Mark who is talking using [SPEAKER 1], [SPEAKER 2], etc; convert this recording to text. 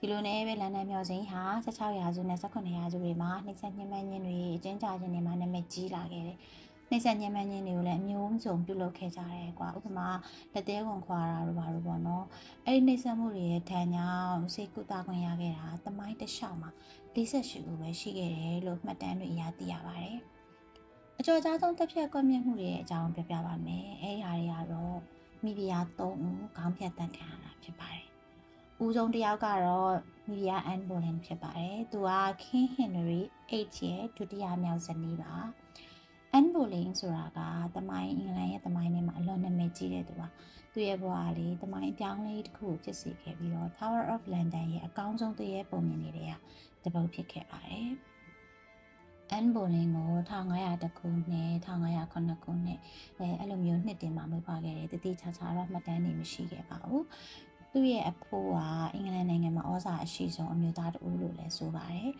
[SPEAKER 1] ဒီလိုနဲ့ပဲလန်ဒန်မျော်စိန်ဟာ16ရာစုနဲ့18ရာစုတွေမှာနှိမ့်ဆက်ညှဉ်းပန်းခြင်းတွေအကျဉ်းချခြင်းတွေမှာနာမည်ကြီးလာခဲ့တယ်နှိမ့်ဆက်ညှဉ်းပန်းခြင်းတွေကိုလည်းအမျိုးစုံပြုလုပ်ခဲ့ကြတယ်ကွာဥပမာလက်သေးကွန်ခွာတာတို့ဘာလို့ပေါ့နော်အဲ့ဒီနှိမ့်ဆက်မှုတွေရဲ့ထံကြောင့်စိတ်ကူတာခွင့်ရခဲ့တာတမိုင်းတစ်လျှောက်မှာ48ဦးပဲရှိခဲ့တယ်လို့မှတ်တမ်းတွေအရသိရပါတယ်အကျော်ကြားဆုံးတစ်ဖြတ်ကွက်မြက်မှုတွေရဲ့အကြောင်းပြောပြပါမယ်။အဲဒီဟာတွေကတော့မီဒီယာ3ဦးခေါင်းဖြတ်တန်းခံရတာဖြစ်ပါတယ်။ ဦးဆုံးတစ်ယောက်ကတော့မီဒီယာအန်ဘိုလင်ဖြစ်ပါတယ်။သူက King Henry 8ရဲ့ဒုတိယမြောက်ဇနီးပါ။အန်ဘိုလင်ဆိုတာကတမိုင်းအင်္ဂလန်ရဲ့တမိုင်းထဲမှာအလွန်နာမည်ကြီးတဲ့သူပါ။သူရဲ့ဘဝကလေတမိုင်းအပြောင်းအလဲတစ်ခုကိုဖြစ်စေခဲ့ပြီးတော့ Tower of London ရဲ့အကောင်းဆုံးသူရဲ့ပုံမြင်တွေကတပုတ်ဖြစ်ခဲ့ပါတယ်။အန်ဘိုလင်ကို1500ခုနှစ်1509ခုနှစ်အဲအဲ့လိုမျိုးနှစ်တင်မှာမွေးဖွားခဲ့တယ်တတိချာချာတော့မှတ်တမ်းနေမရှိခဲ့ပါဘူး သူ့ရဲ့အဖိုးကအင်္ဂလန်နိုင်ငံမှာဩဇာအရှိဆုံးအမျိုးသားတဦးလို့လည်းဆိုပါတယ်